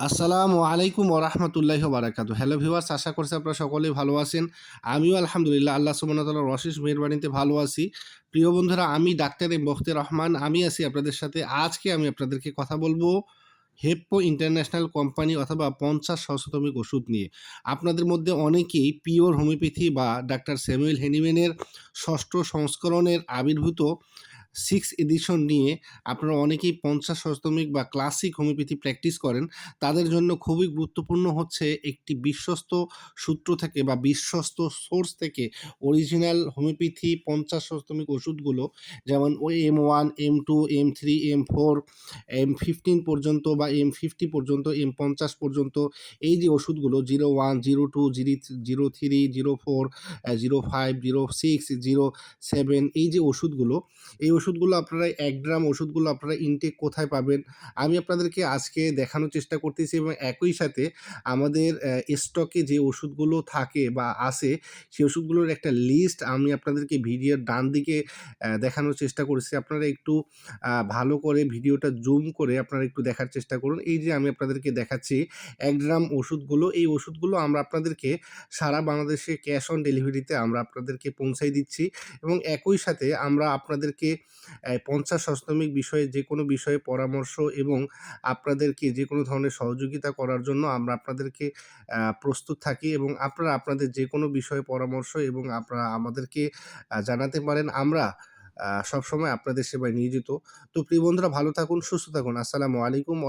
আসসালামু আলাইকুম ওরহমতুল্লাহ বারাকাতু হ্যালো ভিউয়ার্স আশা করছি আপনারা সকলেই ভালো আছেন। আমিও আলহামদুলিল্লাহ, আল্লাহ সুবহানাহু অশেষ মেহরবানিতে ভালো আছি। প্রিয় বন্ধুরা, আমি ডাক্তার এম বখতে রহমান, আমি আছি আপনাদের সাথে। আজকে আমি আপনাদেরকে কথা বলব হেপ্পো ইন্টারন্যাশনাল কোম্পানি অথবা পঞ্চাশ সশতমিক ওষুধ নিয়ে। আপনাদের মধ্যে অনেকেই পিওর হোমিওপ্যাথি বা ডাক্তার স্যামুয়েল হেনিম্যানের ষষ্ঠ সংস্করণের আবির্ভূত সিক্স এডিশন নিয়ে আপনারা অনেকেই পঞ্চাশ শতমিক বা ক্লাসিক হোমিওপ্যাথি প্র্যাকটিস করেন, তাদের জন্য খুবই গুরুত্বপূর্ণ হচ্ছে একটি বিশ্বস্ত সূত্র থেকে বা বিশ্বস্ত সোর্স থেকে অরিজিনাল হোমিওপ্যাথি পঞ্চাশ শতমিক ওষুধগুলো, যেমন ওই M one M two M three M four M fifteen পর্যন্ত বা এম ফিফটি পর্যন্ত এম পঞ্চাশ পর্যন্ত এই যে ওষুধগুলো zero one zero two zero zero three zero four zero five zero six zero seven এই যে ওষুধগুলো, এই ওষুধগুলো আপনারা, এক গ্রাম ওষুধগুলো আপনারা ইনটেক কোথায় পাবেন? আমি আপনাদেরকে আজকে দেখানোর চেষ্টা করতেছি এবং একই সাথে আমাদের স্টকে যে ওষুধগুলো থাকে বা আসে, সেই ওষুধগুলোর একটা লিস্ট আমি আপনাদেরকে ভিডিওর ডান দিকে দেখানোর চেষ্টা করেছি। আপনারা একটু ভালো করে ভিডিওটা জুম করে আপনারা একটু দেখার চেষ্টা করুন। এই যে আমি আপনাদেরকে দেখাচ্ছি, এক গ্রাম ওষুধগুলো, এই ওষুধগুলো আমরা আপনাদেরকে সারা বাংলাদেশে ক্যাশ অন ডেলিভারিতে আমরা আপনাদেরকে পৌঁছাই দিচ্ছি এবং একই সাথে আমরা আপনাদেরকে পঞ্চাশ অষ্টমিক বিষয়ে যে কোনো বিষয়ে পরামর্শ এবং আপনাদেরকে যে কোনো ধরনের সহযোগিতা করার জন্য আমরা আপনাদেরকে প্রস্তুত থাকি এবং আপনারা আপনাদের যে কোনো বিষয়ে পরামর্শ এবং আপনারা আমাদেরকে জানাতে পারেন। আমরা সবসময় আপনাদের সেবায় নিয়োজিত। তো প্রিয় বন্ধুরা ভালো থাকুন, সুস্থ থাকুন। আসসালামু আলাইকুম ও